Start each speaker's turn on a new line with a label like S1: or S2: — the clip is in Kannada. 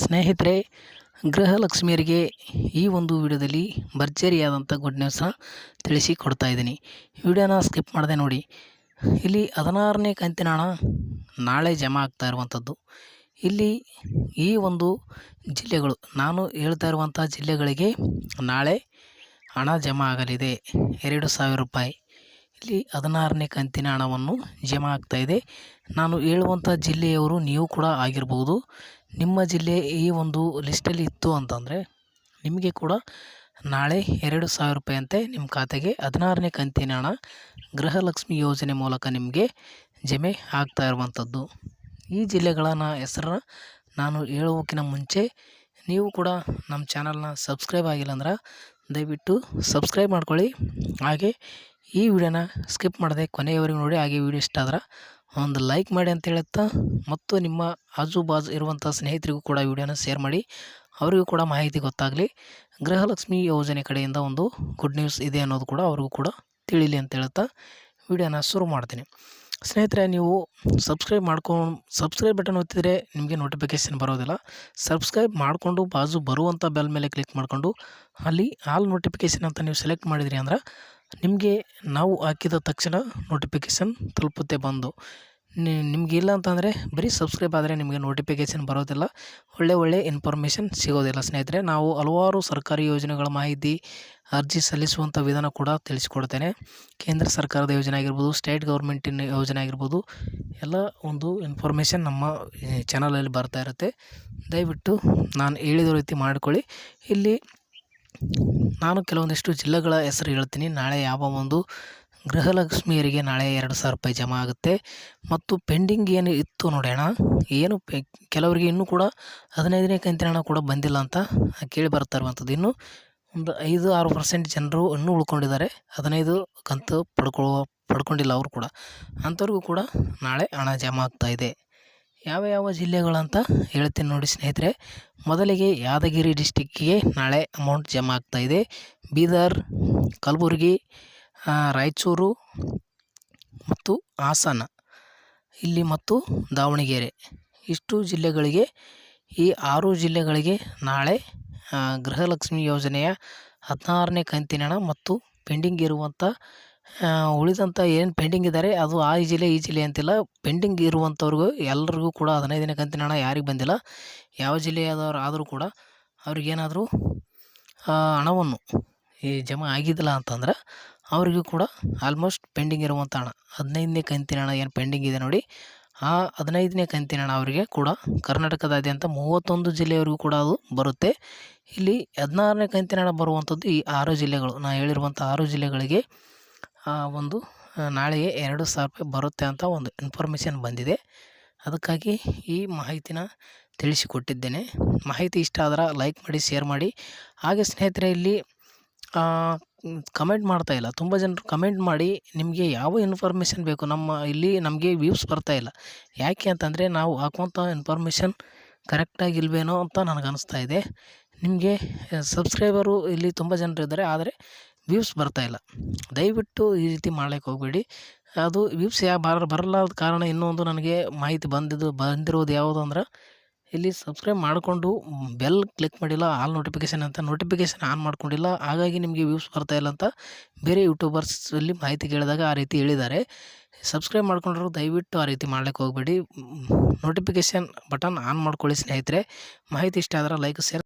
S1: ಸ್ನೇಹಿತರೆ, ಗೃಹಲಕ್ಷ್ಮಿಯರಿಗೆ ಈ ಒಂದು ವಿಡಿಯೋದಲ್ಲಿ ಭರ್ಜರಿಯಾದಂಥ ಗುಡ್ ನ್ಯೂಸ್ನ ತಿಳಿಸಿ ಕೊಡ್ತಾ ಇದ್ದೀನಿ. ವಿಡಿಯೋನ ಸ್ಕಿಪ್ ಮಾಡದೆ ನೋಡಿ. ಇಲ್ಲಿ ಹದಿನಾರನೇ ಕಂತಿನ ಹಣ ನಾಳೆ ಜಮಾ ಆಗ್ತಾ ಇರುವಂಥದ್ದು. ಇಲ್ಲಿ ಈ ಒಂದು ಜಿಲ್ಲೆಗಳು, ನಾನು ಹೇಳ್ತಾ ಇರುವಂಥ ಜಿಲ್ಲೆಗಳಿಗೆ ನಾಳೆ ಹಣ ಜಮಾ ಆಗಲಿದೆ. ಎರಡು ಸಾವಿರ ರೂಪಾಯಿ. ಇಲ್ಲಿ ಹದಿನಾರನೇ ಕಂತಿನ ಹಣವನ್ನು ಜಮಾ ಆಗ್ತಾಯಿದೆ ನಾನು ಹೇಳುವಂಥ ಜಿಲ್ಲೆಯವರು ನೀವು ಕೂಡ ಆಗಿರ್ಬೋದು. ನಿಮ್ಮ ಜಿಲ್ಲೆ ಈ ಒಂದು ಲಿಸ್ಟಲ್ಲಿ ಇತ್ತು ಅಂತಂದರೆ ನಿಮಗೆ ಕೂಡ ನಾಳೆ ಎರಡು ಸಾವಿರ ರೂಪಾಯಿಯಂತೆ ನಿಮ್ಮ ಖಾತೆಗೆ ಹದಿನಾರನೇ ಕಂತಿನ ಹಣ ಗೃಹಲಕ್ಷ್ಮಿ ಯೋಜನೆ ಮೂಲಕ ನಿಮಗೆ ಜಮೆ ಆಗ್ತಾ ಇರುವಂಥದ್ದು. ಈ ಜಿಲ್ಲೆಗಳ ಹೆಸರನ್ನ ನಾನು ಹೇಳೋಕ್ಕಿಂತ ಮುಂಚೆ ನೀವು ಕೂಡ ನಮ್ಮ ಚಾನಲ್ನ ಸಬ್ಸ್ಕ್ರೈಬ್ ಆಗಿಲ್ಲ ಅಂದ್ರೆ ದಯವಿಟ್ಟು ಸಬ್ಸ್ಕ್ರೈಬ್ ಮಾಡ್ಕೊಳ್ಳಿ. ಹಾಗೆ ಈ ವಿಡಿಯೋನ ಸ್ಕಿಪ್ ಮಾಡದೆ ಕೊನೆಯವರೆಗೂ ನೋಡಿ, ಹಾಗೆ ವಿಡಿಯೋ ಇಷ್ಟ ಆದ್ರೆ ಒಂದು ಲೈಕ್ ಮಾಡಿ ಅಂತ ಹೇಳುತ್ತಾ ಮತ್ತು ನಿಮ್ಮ ಆಜು ಬಾಜು ಇರುವಂಥ ಸ್ನೇಹಿತರಿಗೂ ಕೂಡ ವಿಡಿಯೋನ ಶೇರ್ ಮಾಡಿ. ಅವರಿಗೂ ಕೂಡ ಮಾಹಿತಿ ಗೊತ್ತಾಗಲಿ. ಗೃಹಲಕ್ಷ್ಮಿ ಯೋಜನೆ ಕಡೆಯಿಂದ ಒಂದು ಗುಡ್ ನ್ಯೂಸ್ ಇದೆ ಅನ್ನೋದು ಕೂಡ ಅವ್ರಿಗೂ ಕೂಡ ತಿಳಿಲಿ ಅಂತ ಹೇಳುತ್ತಾ ವಿಡಿಯೋನ ಶುರು ಮಾಡ್ತೀನಿ. ಸ್ನೇಹಿತರೆ, ನೀವು ಸಬ್ಸ್ಕ್ರೈಬ್ ಮಾಡ್ಕೊಂಡು ಸಬ್ಸ್ಕ್ರೈಬ್ ಬಟನ್ ಒತ್ತಿದರೆ ನಿಮಗೆ ನೋಟಿಫಿಕೇಷನ್ ಬರೋದಿಲ್ಲ. ಸಬ್ಸ್ಕ್ರೈಬ್ ಮಾಡಿಕೊಂಡು ಬಾಜು ಬರುವಂಥ ಬೆಲ್ ಮೇಲೆ ಕ್ಲಿಕ್ ಮಾಡಿಕೊಂಡು ಅಲ್ಲಿ ಆಲ್ ನೋಟಿಫಿಕೇಷನ್ ಅಂತ ನೀವು ಸೆಲೆಕ್ಟ್ ಮಾಡಿದಿರಿ ಅಂದ್ರೆ ನಿಮಗೆ ನಾವು ಹಾಕಿದ ತಕ್ಷಣ ನೋಟಿಫಿಕೇಷನ್ ತಲುಪುತ್ತೆ ಬಂದು. ನಿಮಗೆ ಇಲ್ಲ ಅಂತಂದರೆ ಬರೀ ಸಬ್ಸ್ಕ್ರೈಬ್ ಆದರೆ ನಿಮಗೆ ನೋಟಿಫಿಕೇಷನ್ ಬರೋದಿಲ್ಲ. ಒಳ್ಳೆ ಒಳ್ಳೆ ಇನ್ಫಾರ್ಮೇಷನ್ ಸಿಗೋದಿಲ್ಲ ಸ್ನೇಹಿತರೆ. ನಾವು ಹಲವಾರು ಸರ್ಕಾರಿ ಯೋಜನೆಗಳ ಮಾಹಿತಿ, ಅರ್ಜಿ ಸಲ್ಲಿಸುವಂಥ ವಿಧಾನ ಕೂಡ ತಿಳಿಸಿಕೊಡ್ತೇನೆ. ಕೇಂದ್ರ ಸರ್ಕಾರದ ಯೋಜನೆ ಆಗಿರ್ಬೋದು ಸ್ಟೇಟ್ ಗೌರ್ಮೆಂಟಿನ ಯೋಜನೆ ಆಗಿರ್ಬೋದು, ಎಲ್ಲ ಒಂದು ಇನ್ಫಾರ್ಮೇಷನ್ ನಮ್ಮ ಚಾನಲಲ್ಲಿ ಬರ್ತಾ ಇರುತ್ತೆ. ದಯವಿಟ್ಟು ನಾನು ಹೇಳಿದ ರೀತಿ ಮಾಡಿಕೊಳ್ಳಿ. ಇಲ್ಲಿ ನಾನು ಕೆಲವೊಂದಿಷ್ಟು ಜಿಲ್ಲೆಗಳ ಹೆಸರು ಹೇಳ್ತೀನಿ. ನಾಳೆ ಯಾವ ಒಂದು ಗೃಹಲಕ್ಷ್ಮಿಯರಿಗೆ ನಾಳೆ ಎರಡು ಸಾವಿರ ರೂಪಾಯಿ ಜಮಾ ಆಗುತ್ತೆ. ಮತ್ತು ಪೆಂಡಿಂಗ್ ಏನು ಇತ್ತು ನೋಡೋಣ. ಏನು ಪೆ, ಕೆಲವರಿಗೆ ಇನ್ನೂ ಕೂಡ ಹದಿನೈದನೇ ಕಂತಿನ ಹಣ ಕೂಡ ಬಂದಿಲ್ಲ ಅಂತ ಕೇಳಿ ಬರ್ತಾ ಇರುವಂಥದ್ದು ಇನ್ನು ಒಂದು ಐದು ಆರು ಪರ್ಸೆಂಟ್ ಜನರು ಇನ್ನೂ ಉಳ್ಕೊಂಡಿದ್ದಾರೆ. ಹದಿನೈದು ಕಂತು ಪಡ್ಕೊ ಪಡ್ಕೊಂಡಿಲ್ಲ ಅವರು ಕೂಡ. ಅಂಥವ್ರಿಗೂ ಕೂಡ ನಾಳೆ ಹಣ ಜಮಾ ಆಗ್ತಾಯಿದೆ ಯಾವ ಯಾವ ಜಿಲ್ಲೆಗಳಂತ ಹೇಳ್ತೀನಿ ನೋಡಿ ಸ್ನೇಹಿತರೆ. ಮೊದಲಿಗೆ ಯಾದಗಿರಿ ಡಿಸ್ಟಿಕ್ಕಿಗೆ ನಾಳೆ ಅಮೌಂಟ್ ಜಮಾ ಆಗ್ತಾ ಇದೆ. ಬೀದರ್, ಕಲಬುರಗಿ ರಾಯಚೂರು ಮತ್ತು ಹಾಸನ. ಇಲ್ಲಿ ಮತ್ತು ದಾವಣಗೆರೆ. ಇಷ್ಟು ಜಿಲ್ಲೆಗಳಿಗೆ, ಈ ಆರು ಜಿಲ್ಲೆಗಳಿಗೆ ನಾಳೆ ಗೃಹಲಕ್ಷ್ಮಿ ಯೋಜನೆಯ ಹದಿನಾರನೇ ಕಂತಿನ ಮತ್ತು ಪೆಂಡಿಂಗ್ ಇರುವಂಥ ಉಳಿದಂಥ ಏನು ಪೆಂಡಿಂಗ್ ಇದ್ದಾರೆ ಅದು ಆ ಜಿಲ್ಲೆ ಈ ಜಿಲ್ಲೆ ಅಂತಿಲ್ಲ. ಪೆಂಡಿಂಗ್ ಇರುವಂಥವ್ರಿಗೂ ಎಲ್ಲರಿಗೂ ಕೂಡ ಹದಿನೈದನೇ ಕಂತಿನ ಹಣ ಯಾರಿಗೆ ಬಂದಿಲ್ಲ. ಯಾವ ಜಿಲ್ಲೆಯದವ್ರು ಆದರೂ ಕೂಡ ಅವ್ರಿಗೇನಾದರೂ ಹಣವನ್ನು ಈ ಜಮಾ ಆಗಿದ್ದಿಲ್ಲ ಅಂತಂದ್ರೆ ಅವರಿಗೂ ಕೂಡ ಆಲ್ಮೋಸ್ಟ್ ಪೆಂಡಿಂಗ್ ಇರುವಂಥ ಹಣ. ಹದಿನೈದನೇ ಕಂತಿನ ಹಣ ಏನು ಪೆಂಡಿಂಗ್ ಇದೆ ನೋಡಿ, ಆ ಹದಿನೈದನೇ ಕಂತಿನ ಹಣ ಅವರಿಗೆ ಕೂಡ ಕರ್ನಾಟಕದಾದ್ಯಂತ ಮೂವತ್ತೊಂದು ಜಿಲ್ಲೆಯವರೆಗೂ ಕೂಡ ಅದು ಬರುತ್ತೆ. ಇಲ್ಲಿ ಹದಿನಾರನೇ ಕಂತಿನ ಹಣ ಬರುವಂಥದ್ದು ಈ ಆರು ಜಿಲ್ಲೆಗಳು. ನಾ ಹೇಳಿರುವಂಥ ಆರು ಜಿಲ್ಲೆಗಳಿಗೆ ಒಂದು ನಾಳೆಗೆ ಎರಡು ಸಾವಿರ ರೂಪಾಯಿ ಬರುತ್ತೆ ಅಂತ ಒಂದು ಇನ್ಫಾರ್ಮೇಷನ್ ಬಂದಿದೆ. ಅದಕ್ಕಾಗಿ ಈ ಮಾಹಿತಿನ ತಿಳಿಸಿಕೊಟ್ಟಿದ್ದೇನೆ. ಮಾಹಿತಿ ಇಷ್ಟ ಆದ್ರೆ ಲೈಕ್ ಮಾಡಿ ಶೇರ್ ಮಾಡಿ. ಹಾಗೆ ಸ್ನೇಹಿತರೆ, ಇಲ್ಲಿ ಕಮೆಂಟ್ ಮಾಡ್ತಾ ಇಲ್ಲ. ತುಂಬ ಜನರು ಕಮೆಂಟ್ ಮಾಡಿ ನಿಮಗೆ ಯಾವ ಇನ್ಫಾರ್ಮೇಷನ್ ಬೇಕು? ನಮ್ಮ, ಇಲ್ಲಿ ನಮಗೆ ವ್ಯೂಸ್ ಬರ್ತಾ ಇಲ್ಲ. ಯಾಕೆ ಅಂತಂದರೆ ನಾವು ಹಾಕುವಂಥ ಇನ್ಫಾರ್ಮೇಷನ್ ಕರೆಕ್ಟಾಗಿ ಇಲ್ವೇನೋ ಅಂತ ನನಗೆ ಅನಿಸ್ತಾ ಇದೆ. ನಿಮಗೆ ಸಬ್ಸ್ಕ್ರೈಬರು ಇಲ್ಲಿ ತುಂಬ ಜನರು ಇದ್ದಾರೆ ಆದರೆ ವ್ಯೂಸ್ ಬರ್ತಾ ಇಲ್ಲ. ದಯವಿಟ್ಟು ಈ ರೀತಿ ಮಾಡ್ಲಿಕ್ಕೆ ಹೋಗಬೇಡಿ. ಅದು ವ್ಯೂಸ್ ಯಾ ಬರ, ಬರಲಾರದ ಕಾರಣ ಇನ್ನೊಂದು ನನಗೆ ಮಾಹಿತಿ ಬಂದಿದ್ದು, ಬಂದಿರೋದು ಯಾವುದು ಅಂದ್ರೆ, ಇಲ್ಲಿ ಸಬ್ಸ್ಕ್ರೈಬ್ ಮಾಡಿಕೊಂಡು ಬೆಲ್ ಕ್ಲಿಕ್ ಮಾಡಿಲ್ಲ ಆಲ್ ನೋಟಿಫಿಕೇಷನ್ ಅಂತ ನೋಟಿಫಿಕೇಷನ್ ಆನ್ ಮಾಡ್ಕೊಂಡಿಲ್ಲ. ಹಾಗಾಗಿ ನಿಮಗೆ ವ್ಯೂಸ್ ಇಲ್ಲ ಅಂತ ಬೇರೆ ಯೂಟ್ಯೂಬರ್ಸಲ್ಲಿ ಮಾಹಿತಿ ಕೇಳಿದಾಗ ಆ ರೀತಿ ಹೇಳಿದ್ದಾರೆ. ಸಬ್ಸ್ಕ್ರೈಬ್ ಮಾಡ್ಕೊಂಡ್ರು ದಯವಿಟ್ಟು ಆ ರೀತಿ ಮಾಡ್ಲಿಕ್ಕೆ ಹೋಗಬೇಡಿ. ನೋಟಿಫಿಕೇಷನ್ ಬಟನ್ ಆನ್ ಮಾಡ್ಕೊಳ್ಳಿ ಸ್ನೇಹಿತರೆ. ಮಾಹಿತಿ ಇಷ್ಟ ಆದರೆ ಲೈಕ್ ಶೇರ್